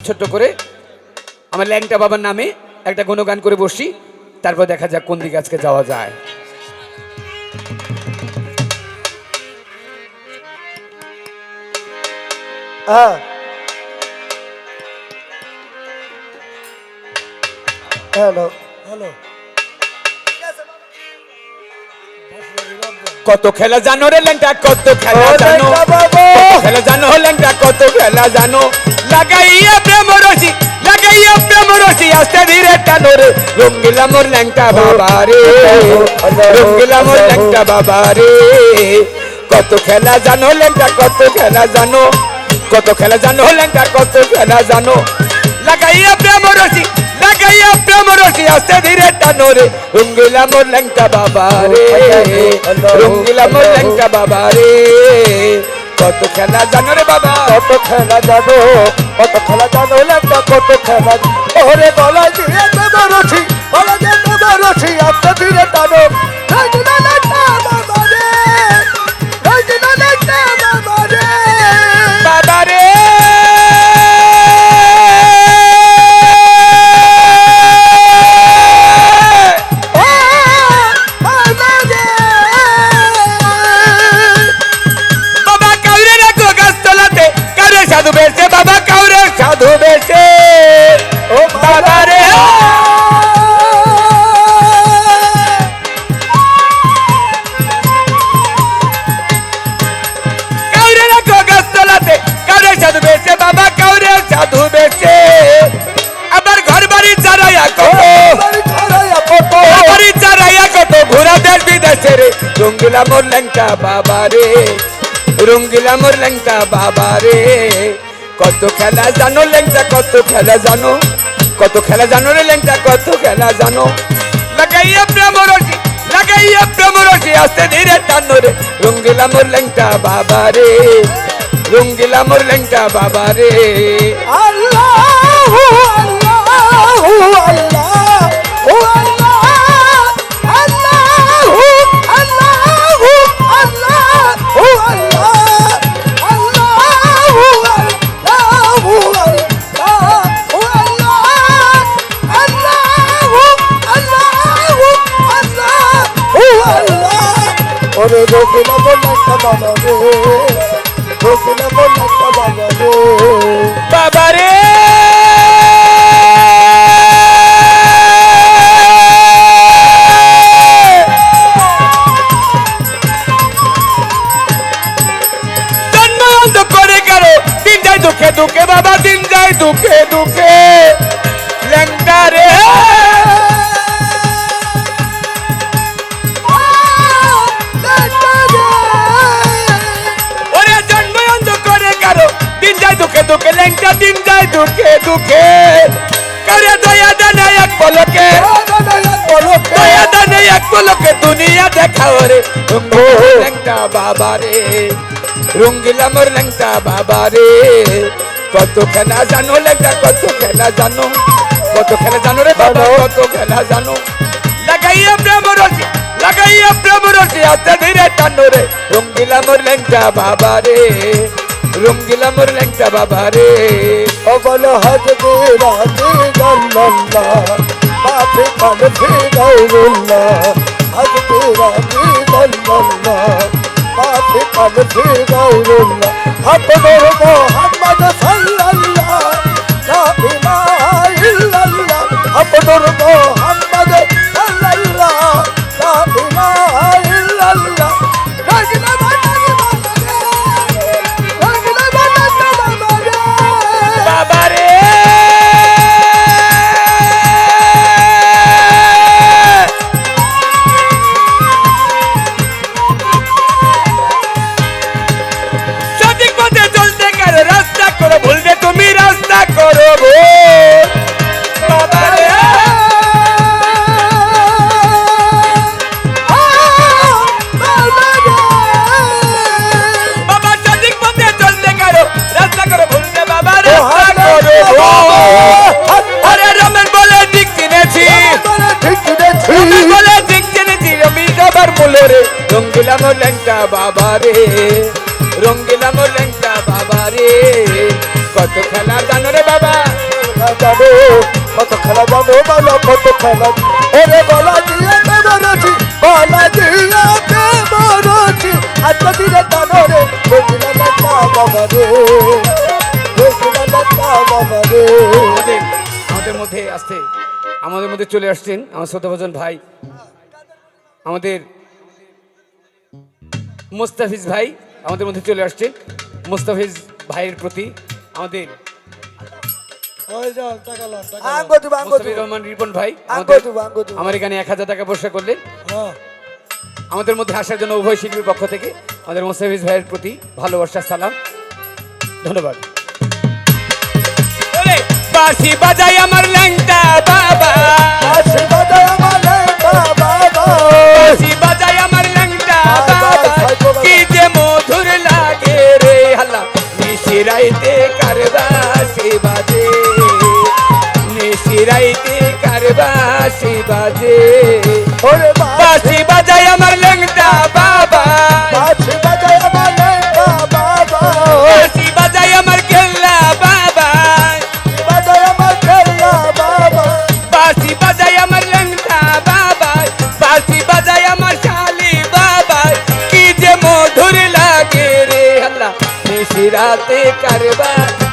ছোট্ট করে আমার ল্যাংটা বাবার নামে একটা গুণগান করে বসি তারপর দেখা যাক কোন দিকে আজকে যাওয়া যায়। হ্যাঁ। হ্যালো। হ্যালো। কত খেলা জানো রে ল্যাংটা কত খেলা জানো? বাবু। খেলা জানো ল্যাংটা কত খেলা জানো? লাগাইয়া প্রেম রসি লাগাইয়া প্রেম রসি আস্তে ধীরে টানো রে। রঙ্গিলা মোর ল্যাংটা বাবা রে রঙ্গিলা মোর ল্যাংটা বাবা রে। কত খেলা জানো ল্যাংটা কত খেলা জানো? কত খেলা জানো ল্যাংটা কত খেলা জানো? লাগাইয়া প্রেম রসি লাগাইয়া প্রেম রসি আস্তে ধীরে টানো রে রঙ্গিলা মোর ল্যাংটা বাবা রে রঙ্গিলা মোর ল্যাংটা বাবা রে কত খেলা জানো রে বাবা কত খেলা জানো কত খেলা জানো লেখা কত খেলা ওরে গলায় দিয়ে দেবে রঠি গলায় দিয়ে দেবে রঠি আস্তে ধীরে টানো সাধু বেশে বাবা কাউরে। সাধু বেশে ও বাবা রে। কাউরে রাখো গাছ তলাতে কারে সাধু বেশে বাবা কাউরে। সাধু বেশে আবার ঘর বাড়ি চারাইয়া কত। বাড়ি চারাইয়া কত। ঘোরা দেশ বিদেশে রে। রঙ্গিলা মোর ল্যাংটা বাবা রে। রঙ্গিলা মোর ল্যাংটা বাবা রে। কত খেলা জানো ল্যাংটা, কত খেলা জানো। কত খেলা জানো রে ল্যাংটা, কত খেলা জানো। লাগাইয়া প্রেম রসি লাগাইয়া প্রেম রসি আস্তে ধীরে টানো রে। রঙ্গিলা মোর বাবা রে, রঙ্গিলা মোর বাবা রে। আল্লাহু আল্লাহ ওরে রোগিলা বলটা বাবা রে। রোগিলা বলটা বাবা রে। বাবা রে! দুঃখে দুঃখে ল্যাংটা দিন যায় দুঃখে দুঃখে। করে দয়া দানা এক পলকে? দয়া দানা এক পলকে দুনিয়া দেখাও রে। ল্যাংটা বাবা রে। রঙ্গিলা মোর ল্যাংটা বাবা রে। কত খেলা জানো ল্যাংটা কত খেলা জানো? কত খেলা জানো রে বাবা কত খেলা জানো? লাগাইয়া প্রেম রসি লাগাইয়া প্রেম রসি আস্তে ধীরে টানো রে। রঙ্গিলা মোর ল্যাংটা বাবা রে। রঙ্গিলা মোর ল্যাংটা বাবা রে। গল্লা পাপে কাল ফিরাউল্লা আপনার মোহাম্মদ সাল্লাল্লাহ। রে রঙ্গিলা মোর ল্যাংটা বাবা রে রঙ্গিলা মোর ল্যাংটা বাবা রে কত খেলা জানো রে বাবা? কত খেলা জানো বলো কত খেলা ওরে গলা দিয়ে মরছি গলা দিয়ে মরছি আত্মা দিলে টানো রে না তা বাবা রে বাবা রে আমাদের আমাদের মধ্যে আসতে আমাদের মধ্যে চলে আসছেন আমার শ্রদ্ধাভজন ভাই। আমাদের মোস্তাফিজ ভাই আমাদের মধ্যে চলে আসছেন মোস্তাফিজ ভাইয়ের প্রতি আমাদের রহমান রিপন ভাই আমার এখানে এক হাজার টাকা বর্ষা করলেন। হ্যাঁ। আমাদের মধ্যে আসার জন্য উভয় শিল্পীর পক্ষ থেকে আমাদের মোস্তাফিজ ভাইয়ের প্রতি ভালোবাসার সালাম ধন্যবাদ। বাসি বাজাই আমার ল্যাংটা বাবা। আমারে নিশিরাইতে কারবাসি বাজে নিশিরাইতে কারবাসি বাজে ওরে বাসি বাজাই আমার ল্যাংটা বাবা আশীর্বাদ আমারে বাবা বাসি বাজাই আমার কেল্লা বাবা আশীর্বাদ আমার খেলা বাবা বাসি নিশিরাতে কারবা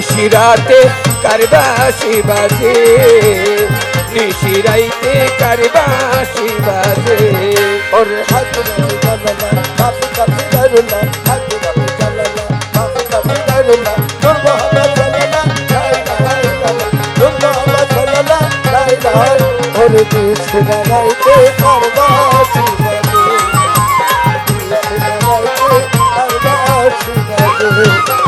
নিশিরাতে কারবাসি বাজে। নিশিরাইতে কারবাসি বাজে। ওরে হাত রাইতে কারবাসি বাজে। কৃষ্ণ রাইতে কারবাসি বাজে।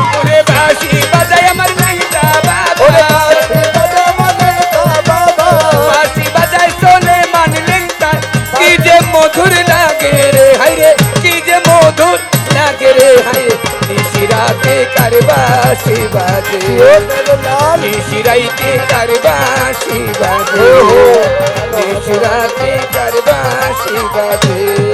মধুর লাগে রে হাইরে কি যে মধুর লাগে রে হাইরে নিশিরাতে কারবাসি বাজে? নিশিরাইতে কারবাসি বাজে? নিশিরাতে কারবাসি বাজে?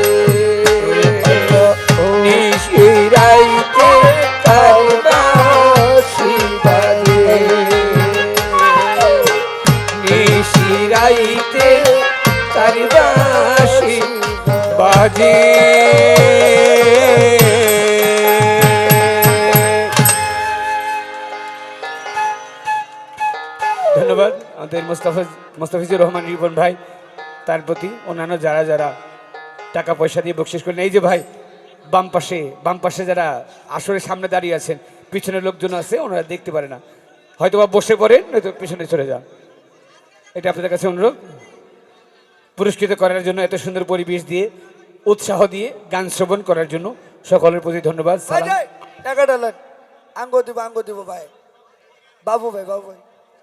ধন্যবাদ আমাদের মোস্তাফিজ মোস্তাফিজুর রহমান রিপন ভাই, তার প্রতি অন্যান্য যারা যারা টাকা পয়সা দিয়ে বকশিস করলেন এই যে ভাই, বাম পাশে বাম পাশে যারা আসরের সামনে দাঁড়িয়ে আছেন পিছনে লোকজন আছে, ওনারা দেখতে পারে না। হয়তো বা বসে পড়েন, নয়তো পিছনে চলে যান। এটা আপনাদের কাছে অনুরোধ। পুরস্কৃত করার জন্য এত সুন্দর পরিবেশ দিয়ে উৎসাহ দিয়ে গান শ্রবণ করার জন্য সকলের প্রতি ধন্যবাদ টাকাটা আঙ্গ দিব আঙ্গ দিব ভাই। বাবু ভাই বাবু ভাই।